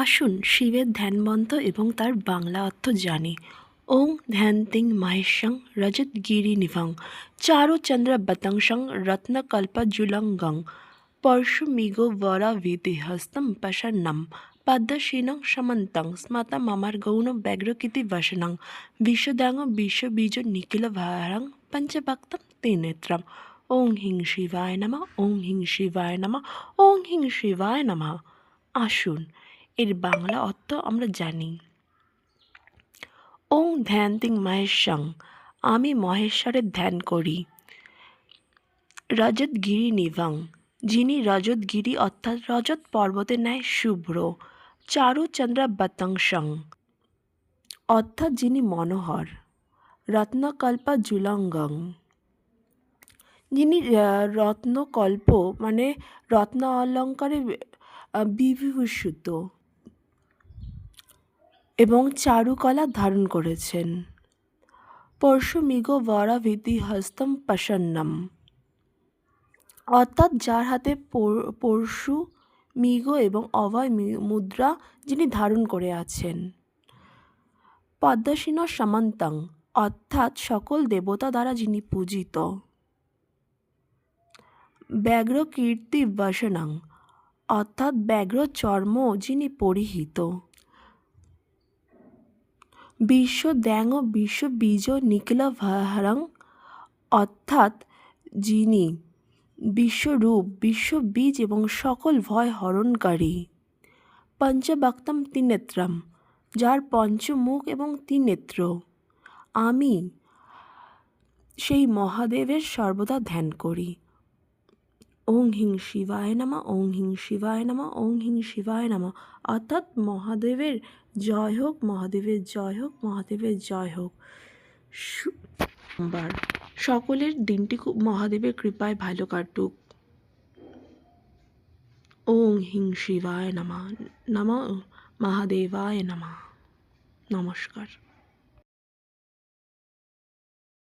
আসুন শিবের ধ্যানমন্ত্র এবং তার বাংলা অর্থ জানি। ওং ধ্যান তিং মাহেশং রজত গিরি নিভং। চারু চন্দ্র বতংশং রত্নকল্পজুলঙ্গং পরশুমিগো বরা ভীতি হস্তম প্রসন্নম পদ্মশীনং সমন্তং। স্মতম মামার গৌণ ব্যগ্রকীতি বসনং। বিশ্বদাঙ্গ বিশ্ববীজ নিখিল ভারং পঞ্চভক্তম তে নেত্রম ওং হিং শিবায় নমঃ, ওং হিং শিবায় নমঃ, ওং হিং শিবায় নমঃ। আসুন এর বাংলা অর্থ আমরা জানি। ওং ধ্যান তিং মহেশ্বং আমি মহেশ্বরের ধ্যান করি। রজতগিরি নিভং, যিনি রজতগিরি অর্থাৎ রজত পর্বতের ন্যায় শুভ্র চারুচন্দ্রা বতংশং অর্থাৎ যিনি মনোহর, রত্নকল্প জুলঙ্গং। যিনি রত্নকল্প মানে রত্ন অলঙ্কারে বিভূষিত। এবং চারুকলা ধারণ করেছেন। পরশুমিগ বরাভীতি হস্তম প্রসন্নম। অর্থাৎ যার হাতে পরশু মৃগ এবং অভয় মুদ্রা যিনি ধারণ করে আছেন। পদ্মাসীন সমান্তং, অর্থাৎ সকল দেবতা দ্বারা যিনি পূজিত। ব্যাঘ্র কীর্তি বসনং অর্থাৎ ব্যাঘ্র চর্ম যিনি পরিহিত। বিশ্ব দ্যাং ও বিশ্ব বীজ নিখিল ভারং অর্থাৎ যিনি বিশ্বরূপ বিশ্ববীজ এবং সকল ভয় হরণকারী। পঞ্চবক্তম ত্রিনেত্রম, যার পঞ্চমুখ এবং ত্রিনেত্র। আমি সেই মহাদেবের সর্বদা ধ্যান করি। ওং হিং শিবায় নামা, ওং হিং শিবায় নামা, ওং হিং শিবায় নামা। অর্থাৎ মহাদেবের জয় হোক, মহাদেবের জয় হোক, মহাদেবের জয় হোক। সোমবার সকলের দিনটি খুব মহাদেবের কৃপায় ভালো কাটুক। ওং হিং শিবায় নমা, নম, মহাদেবায় নমা। নমস্কার।